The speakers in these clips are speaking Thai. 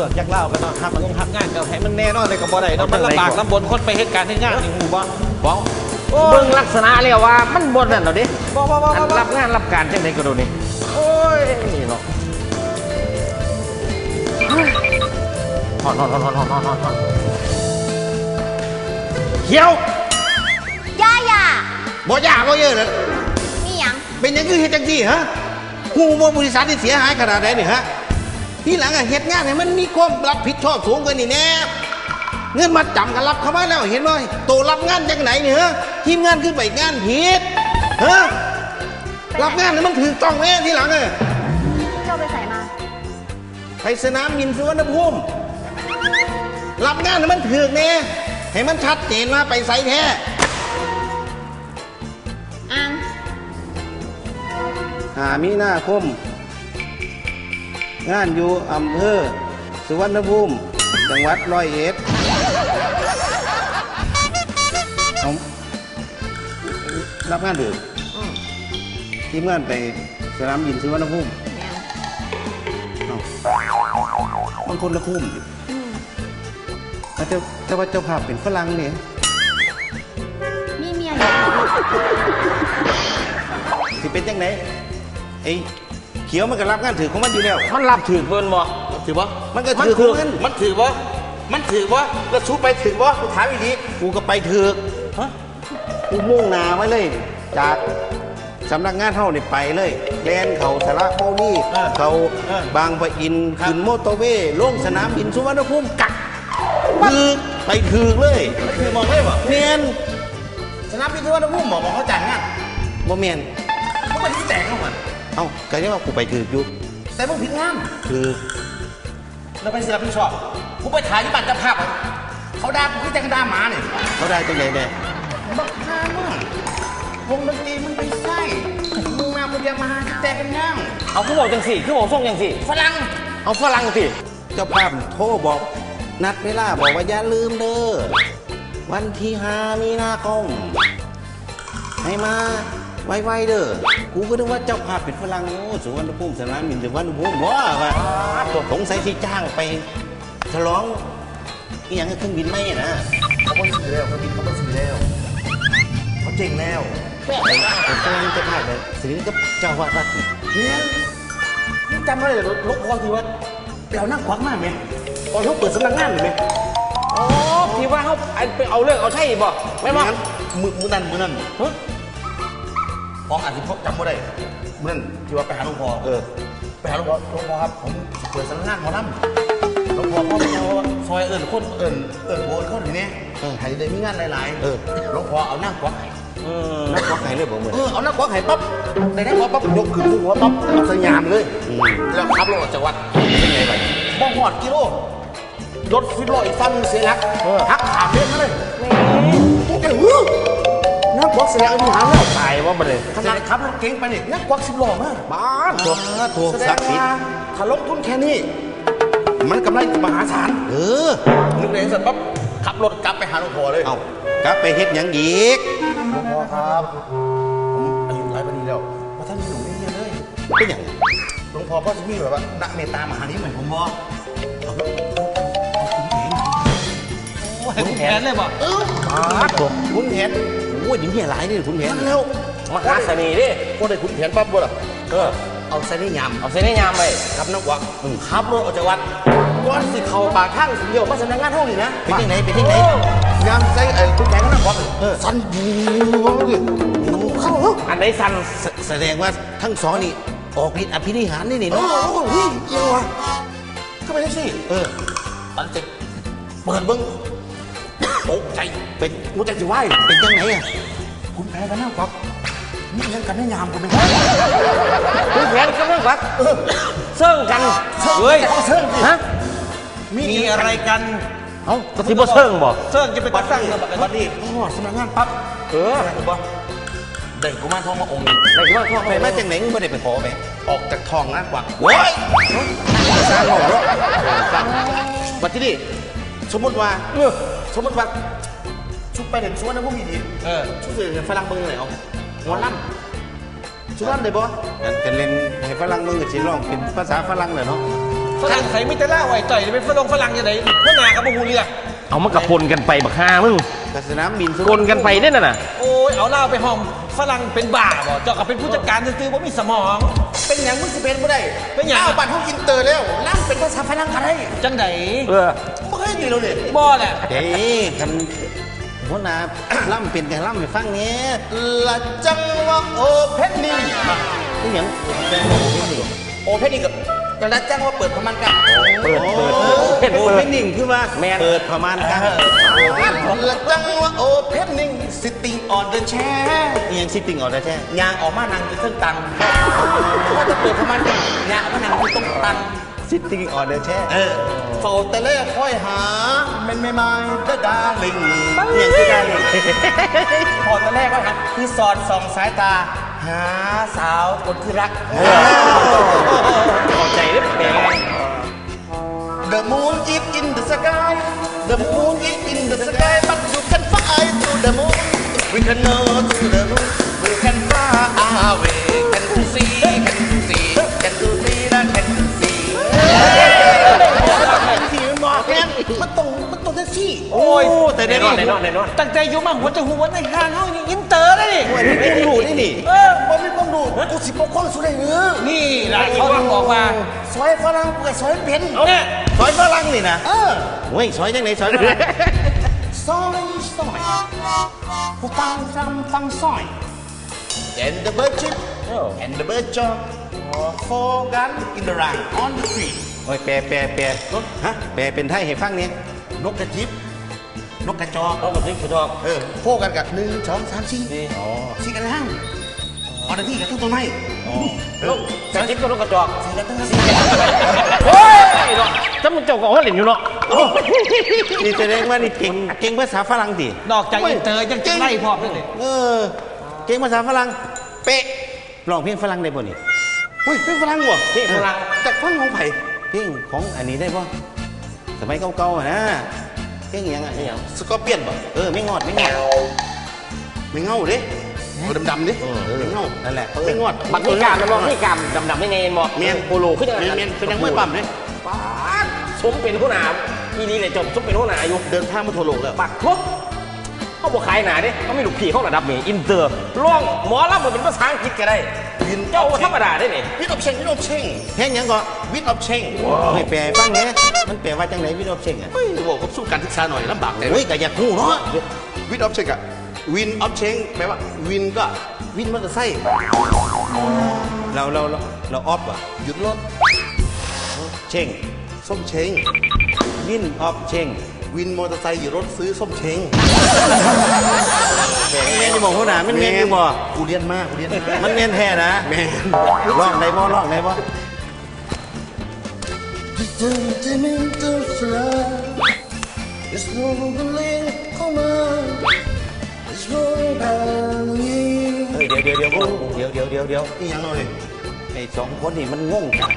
ลือกยักเล่ากันเนาะครับมันต้องทำงานกับให้มันแน่นอนเลยกับบ่ได้เนาะมันลำบากลำบนคนไปเหตุการณ์ที่งานนี่หูบ่บ้องโอ้เบิ่งลักษณะแล้วว่ามันบนนั่นเอาดิบ่บ่บ่อันบ่รับงานรับการจังไดก็ดูนี่โอ้ยนี่เนาะฮอนฮอนฮอนฮอนฮอนฮอนฮอนเขียวย่าย่าบ่ยากบ่เยอะเลยมีหยังเป็นหยังคือเฮ็ดจังซี่ฮะฮู้บ่บริษัทที่เสียหายขนาดใดนี่ฮะ ที่หลังอะเฮ็ดงานให้มันมีความรับผิดชอบสูงกว่านี่แน่เงินมาจำกันรับเข้ามาแล้วเห็นบ่โตรับงานจากไหนนี่ฮะทีมงานขึ้นไปงานผิดฮะรับงานให้มันถูกต้องแม่ที่หลังอะเจ้าไปใส่มาไปสนามบินสุวรรณภูมิรับงานให้มันถูกแน่ให้มันชัดเจนว่าไปไสแท้อ่างหามีนาคม งานอยู่อำเภอสุวรรณภูมิ จังหวัดร้อยเอ็ดเอารับงานดึกทีมงานไปสนามบินสุวรรณภูมิเอามันคนละคุ้มดิแต่เจ้าแต่ว่าเจ้าภาพเป็นฝรั่งเนี่ยมีเมียอยู่สิเป็นจังไหนไอ้ เขียวมันก็รับงานถือของมันอยู่แล้วมันรับถือเพิ่นบ่ถือบ่มันก็ถือของมันมันถือบ่มันถือบ่แล้วชูไปถือบ่กูถามอีกทีกูก็ไปถือกฮะกูมุ่งหนาไว้เลย จากสำนักงานเท่านี่ไปเลยแลนเขาสาระโคนี่เขาบางปะอินขึ้นมอเตอร์เวย์ลงสนามบินสุวรรณภูมิกักถือกไปถือกเลยถือมองได้บ่เมียนสนามบินสุวรรณภูมิหมอบอกเขาจ่ายงานบ่เมียนเขาเป็นที่แต่งของมันเอ้าก็ยังว่ากูไปถือกอยู่แต่มึงผิดงานถือกแล้วไปเสียรับผิดชอบกูไปถ่ายที่บัตรเจ้าภาพอะเขาด่ากูที่แต่งด่าหมาเนี่ยเขาได้จังไหนเนี่ยบักฮามากวงดนตรีมึงไปใส่มึงมามึงจะมาหาที่แต่งกันย่างเอาคือบอกจังสี่คือบอกส่งจังสี่ฝรั่งเอาฝรั่งสิเจ้าภาพโทรบอก นัดเวลาบอกว่าอย่าลืมเด้อวันที่ห้ามีนาคมให้มา ไวๆเด้อ กูก็นึกว่าเจ้าภาพเป็นฝรั่งโอ้สุวรรณภูมิสนามบินสุวรรณภูมิว้าว่าสงสัยที่จ้างไปฉลองอีหยังกับเครื่องบินไม่นะเขาไม่ซื้อแล้วเขาบินเขาไม่ซื้อแล้วเขาเจ๋งแล้วไปเป็นฝรั่งเจ้าภาพเลยสินี้ก็เจ้าวัดวัดนี่เนี่ยนี่จำไม่ได้เลยลบพอทีว่าเดี๋ยวนั่งควักหน้าไหมตอนเขาเปิดสำนักงานเลยไหมโอ้ที่ว่าเขาไอ้ไปเอาเรื่องเอาใช่บ่ไม่บ่งั้นมือมือนั่นมือนั่น ฮะฟองอาจจะพบจำไม่ได้มือนั่นที่ว่าไปหาหลวงพ่อเออไปหาหลวงพ่อหลวงพ่อครับผมเปิดสำนักงานหมอลำหลวงพ่อพ่อไม่เอาซอยเอิญคนเอิญเอิญโบนคนอย่างนี้เออให้ได้มีงานหลายๆเออหลวงพ่อเอานั่งควักให้เออนักวัดไหนเลยบอกเหมือนเออเอานั่งควักให้ปั๊บในนั่งควักปั๊บยกขึ้นขึ้นหัวปั๊บเอาสยามเลยแล้วขับรถออกจากวัดเป็นไงไปบ้องหอดกิโลรถฟิโลอีกฟันหนึ่งเสียหลักหักขาดเล่นมาเลยตุ๊กไอ้หู นักวักเสียอภิหารแล้วตายว่าบ่เลยขนาดขับรถเก๋งไปนี่นักวักสิบล้อมากบ้าตัวตัวแสดศังกดิ์สิทว่าธิ์ถ้าลงทุนแค่นี้ มันกำไรมหาศาลเออนึกเลยเสร็จปั๊บขับรถกลับไปหาหลวงพ่อเลยเอากลับไปเฮ็ดหยังอีกหลวงพ่อครับผมอายุหลายปีแล้วว่าท่านมีหลวงไม่เยอะเลยเป็นหยังหลวงพ่อพ่อจะมีแบบว่านักเมตตามหานิยมเหมือนผมบ่เอาแล้วเอาคุณเองโอ้ยคุณแผนเลยบ่เออมาตัวคุณแผน โอ้ยนี่เหี้ยหลายนี่คุณแผนมันเร็วมหาเสน่ห์ดิก็ได้คุณแผนปั๊บบ่ล่ะเออเอาใส่ในยามเอาเส้นให้ยามไปขับนักวักขับรถออกจากวัดก่อนสิเข้าปากข้างสิเดียวมาสำนักงานเท่านี้นะเป็นยังไงเป็นยังไงยามใส่ไอ้คุณแผนก็นักวักเออสั่นบูดิเข้าเฮ้ยอันไหนสั่นแสแสดงว่าทั้งสองนี่ออกฤทธิ์อภินิหารนี่นี่โอ้เนาะโหเฮ้ยเยี่ยวะก็ไปได้สิเออตันจะเปิดเบิ้ง ตกใจเป็นกูจะจะไหวเป็นยังไงอะคุณแพ้กันนักวักนี่ยังกันได้ยามกันไหมคุณแผนกำลังวัดเซิ่งกันเฮ้ยเซิร์ฟฮะมีอะไรกันเอ้าก็สิบ่เซิ่งบ่เซิร์ฟจะเป็นบัตรสั่งบัตรนี้พ่อสำนักงานปั๊บเอออะไรกูบ่ได้กูมาทองมาองค์ไหนกูว่าทั่วไปมาจากไหนมึงไม่ได้ไปขอไปออกจากทองนะกวักโว้ยสร้างหอกเนาะบัตรที่นี่สมมติว่าเออ สมมติว่าชุบไปถึงชวนนะพวกมีดีเออชุบเสือฝรั่งเบิ้งไหนเอาหัวลั่นชุบลั่นได้บ่กันกันเล่นให้ฝรั่งมึงกับสิร้องเป็นภาษาฝรั่งเลยเนาะฝฝรั่งใส่ไม่แต่ล่าไหวต่อยจะเป็นฝรั่งฝรั่งยังไงพวกนากับบูเรือเอามากระปนกันไปบักฮามึงกับสนามบินสุกลกันไปเนี่ยน่ะโอ้ยเอาเหล้าไปห้องฝรั่งเป็นบ้าบ่เจ้าก็เป็นผู้จัดการซื้อๆว่ามีสมอง เป็นอย่างมึงสิเป็นบ่ได้เป็นหยังอ้าวบัตรห้องอินเตอร์แล้วล่ำเป็นภาษาฝรั่งกันได้จังไดเออ บ่เคยดีแล้วเนี่ยบ่แหละเฮ้ยกันหัวหน้า ล่ำเป็นกันล่ำให้ฟังเนี้ยละจังหวะโอเพนนิ่งนี่หยังโอเพนนิ่งกับละจังหวะเปิดพมันกันเปิดเปิดโอ้เปิดโหเปิดไม่นิ่งคือว่าแม่นเปิดประมาณกันละจังหวะโอเพนนิ่ง sitting on the chair นี่ยังซิตติ้งออกได้แท้ยางออกมานั่งอยู่เครื่องตังว่าจะเปิดพมันกันยางออกมานั่งอยู่ตรงตัง ซิตติ้งออกได้แท้เออโฟแต่เล่ค่อยหามันไม่ไม่ดาดาลิงนี่ยังคือได้เลยพอแต่แรกก็หันคือสอดส่องสายตา หาสาวคนคือรักเข้าใจได้แปลง The moon is in the sky The moon is in the sky But you can fly to the moon We can go to the moon We can fly away อนนี้แน่นอนแน่นอนตั้งใจอยู่มั่งหัวจะหัวในห้างเฮานี่อินเตอร์เลยนี่วันนี้เป็นรู้นี่นี่เออบ่มีความดูกูสิปกป้องสุดเลยเออนี่แหละเขาถึงบอกว่าซอยฝรั่งกูก็ซอยเป็นเนี่ยซอยฝรั่งนี่นะเออเว้ยซอยจังไหนซอยฝรั่งซอยซอยกูฟังฟังฟังซอย And the bird chip and the bird jump four gun in the run on the tree โอ้ยแปลแปลแปลฮะแปลเป็นไทยให้ฟังเนี่ยนกกระจิบ นกกระจอกเอากับพริกกระจอกเออโฟกันกับหนึ่งสองสามสี่สี่กันห้างออเดอร์ที่กับทุกต้นไม้ลูกกระชิบก็ลูกกระจอกสี่กันตั้งห้าโอ้ยเนาะถ้ามึงเจ้าของเขาเล่นอยู่เนาะนี่แสดงว่านี่เก่งเก่งภาษาฝรั่งดินอกจากอินเตอร์ยังจะไล่พร้อมด้วยนี่เออเก่งภาษาฝรั่งเป๊ะร้องเพลงฝรั่งได้ป่ะนี่เฮ้ยเป็นฝรั่งวะนี่พลังจากฟังของไผ่เพลงของอันนี้ได้ป่ะสมัยเก่าๆอะนะ เพลงยังอะนี่ยังสกอร์เปียนป่ะเออไม่งอดไม่งอดไม่เงาเด้เอาดำดิเออไม่เงานั่นแหละไม่งอดบักนี่กามนะมองนี่กามดำดำไม่ไงมองเมียนโปโลขึ้นยังไงเมียนเป็นยังไม่ปั๊มเลยป้าสมเป็นหัวหน้าอีนี่เลยจบสมเป็นหัวหนาอยู่เดินทางมาทั่วโลกแล้วปักทุก เขาบอกขายหนาเด้เขาไม่ลูกพี่เขาระดับนี้อินเตอร์ร้องหมอลำมันเป็นภาษาอังกฤษก็ได้วินเจ้าธรรมดาได้นี่วิทย์ออฟเชงวิทย์ออฟเชงเพลงหยังก็วิทย์ออฟเชงให้แปลให้ฟังเนี่ยมันแปลว่าจังไหนวิโรจน์เชงอะเฮ้ยบอกผมสู้การศึกษาหน่อยลำบากแต่โอ้ยก็อยากรู้เนาะวิทย์ออฟเชงอะวินออฟเชงแปลว่าวินก็วินมอเตอร์ไซค์เราเราเราเราออฟอะหยุดรถเชงส้มเชงวินออฟเชง วินมอเตอร์ไซค์อยู่รถซื้อส้มเชงแม่นจะบอกเขาหนามันแม่นอยู่บ่กูเรียนมากกูเรียนมากมันแม่นแท้นะแม่นร้องได้บ่ร้องได้บ่ It's no longer late, come on. It's no longer late. เฮ้ยเดี๋ยวเดี๋ยวเดี๋ยวเดี๋ยวเดี๋ยวเดี๋ยวนี่ยังเลยไอ้สองคนนี่มันงงกัน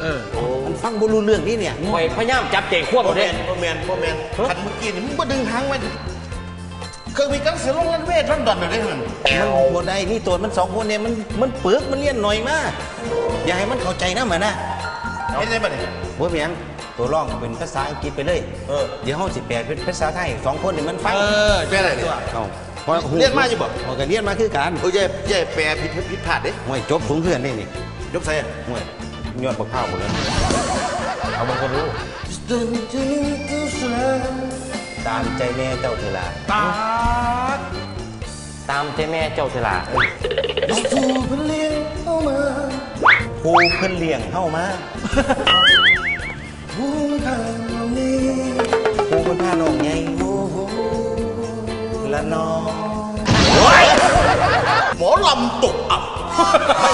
เออมันฟังบ่รู้เรื่องนี่เนี่ยคอยพยายามจับใจควบหมพ่อดแมเลยนพ่อแมนพ่อแมนคันเมื่อกี้นี่มึงมาดึงหางไว้เคยมีการเสียลงลันเวทลอนดอนแบบนี้เหมือนมันบ่ได้นี่ตัวมันสองคนเนี่ยมันมันเปลือกมันเลี่ยนหน่อยมากอย่าให้มันเข้าใจนะมันนะเห็นได้ปะเนี่ย บ่เพียงตัวร้องเป็นภาษาอังกฤษไปเลยเออ เดี๋ยวเฮาสิแปลเป็นภาษาไทยสองคนนี่มันฟังเออเป็นอะไรเนี่ย เอ้าพอเรียนมาอยู่บ่เก็เรียนมาคือกันโอ้ยใหญ่ใหญ่แปรผิดผิดพลาดเด้ห่วยจบสูงเพื่อนนี่นี่ยกใส่ห่วย ยอดบักพร้าวหมดเลยเอาบางคนรู้ตามใจแม่เจ้าเถอะล่ะตาดตามใจแม่เจ้าเสลาถูกเลี้ยงเข้ามาครูเพิ่นเลี้ยงเฮามาหูทางนี้ครูเพิ่นพาน้องใหญ่โอ้โหละน้องหมอลำตกอับ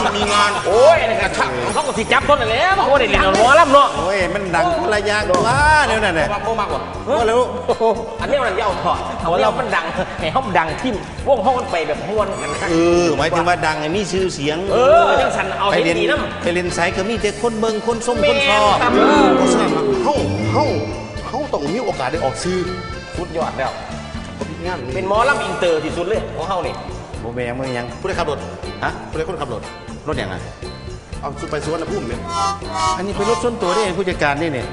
ไม่มีงานโอ้ยนี่กระชักเขาก็สิจับต้นนั่นแหล้วเขาไม่ได้เล่นเอาหมอลำเนาะโอ้ยมันดังคนละอย่างตัวเดี๋ยวนั่นน่ะมากมากกว่าว่าแล้วอันนี้มันเย้าถอดเอาเรามันดังให้ห้องดังทิ่มวงห้องมันไปแบบม้วนกันนะ เออหมายถึงว่าดังไอ้มีชื่อเสียงเออจังสันเอาไปเห็นเรียนดีน้ไปเรียนสายก็มีแต่คนเบิ่งคนส้มำคนชอบครับ เพราะฉะนั้นเฮาเฮาเฮาต้องมีโอกาสได้ออกซื้อสุดยอดแล้วงานเป็นหมอลำอินเตอร์ที่สุดเลยของเขานี่ บ่แม่นบ่ยังผู้ใดขับรถฮะผู้ใดคนขับรถรถหยังอะเอาเอาสุไปสวนภูมิเนี่ยอันนี้เป็นรถส่วนตัวได้ผู้จัดการนี่เนี่ย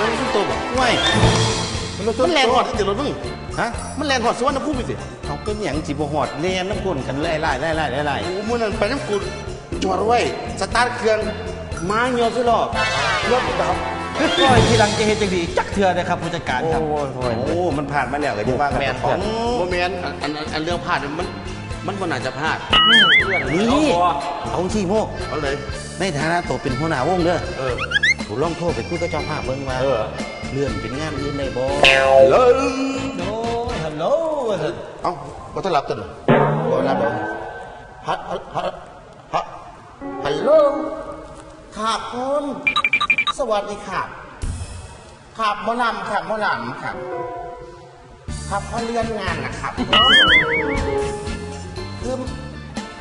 รถส่วนตัวบอกว้ายเป็นรถส่วมันนแลนตัวหอดที่ติดรถมึงฮะมันแลนหอดสวนภูมิสิเขาเป็นอย่างจีบหอดเลียนน้ำกลนกันไล่ไล่ไล่ไล่ไล่ไล่โอ้มื่อนั้นไปน้ำกูจอดไว้สตาร์ทเครื่องไม้เงียวสิหรอกรถดับปล่อยทีหลังจะเฮ็ดจังดีจักเทื่อเลยครับผู้จัดการครับ โอ้มันผ่านมาแล้วก็จะว่ากันแมนขอเพื่องนโมเมนอันอันอันอันเรื่องพลาดเนี่ยมัน มันก็น่าจะพลาดนี่เอาที่โมกเอาเลย ในฐานะตัวเป็นหัวหน้าวงเด้อเออผมลองโทรไปคุยกับเจ้าภาพเบิ่งว่าเออ เลื่อนเป็นงานอื่นได้บ่เลยโอ้ยฮัลโหลเอ้าก็ต้องรับตัวหนึ่งก็รับเลยฮัลฮัลฮัลฮัลฮัลโหลครับผมสวัสดีครับครับหมอลำครับหมอลำครับครับเขาเลื่อนงานนะครับ คือ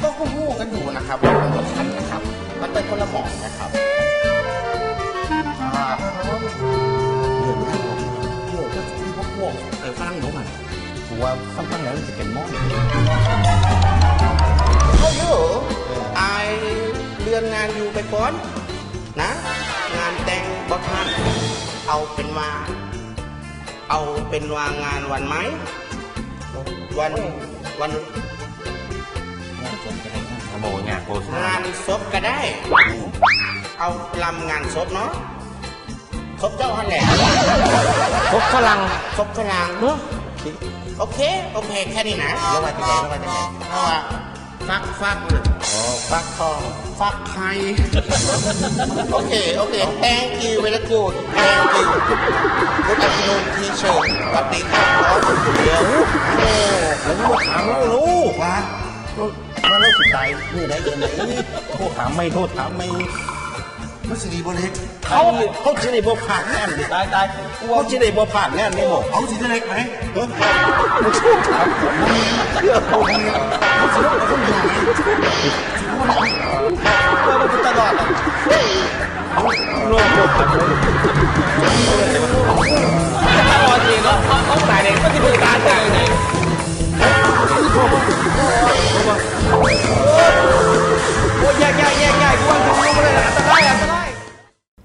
ก็คู่ๆกันอยู่นะครับว่ามันก็ทันนะครับ มันเป็นคนละหมองนะครับครับเลื่อนงานผมโอ้ก็ที่พวกพวกเออฝรั่งเขามันผมว่าสักพักแล้วมันจะเป็นหม้อฮัลโหลไอเลื่อนงานอยู่ไปก่อนนะ งานแต่งบอทันเอาเป็นว่า เอาเป็นว่างานวันไหมวันวัน โมงานโฆษณางานศพก็ได้ เอาลำงานศพเนาะศพเจ้าฮันแหละพบฝรั่งศพฝรั่งโอเค โอเค แค่นี้นะแล้วว่าจะไหนแล้วว่าจะไหนเพราะว่าฟักฟักเลยอ๋อฟักทองฟักไทยโอเค โอเค thank you very good thank you good afternoon teacher สวัสดีครับเดี๋ยวแล้วนี่ว่าถามเราลูกว่า ว่าเราสุดใจนี่ได้เดือนไหนโทษถามไม่โทษถามไม่มันสิดีบ่เล็กเขาเขาจะได้บ่ผ่านงานดิตายตายกลัวเขาจะได้บ่ผ่านงานนี่บอกเอาสิได้เล็กไหมเออมันชอบถามผมกลัวมันจะตลอดอะร่วมจบกันเลยจะตลอดจริงเนาะต้องตายเด็กก็จะเป็นการตายไงโ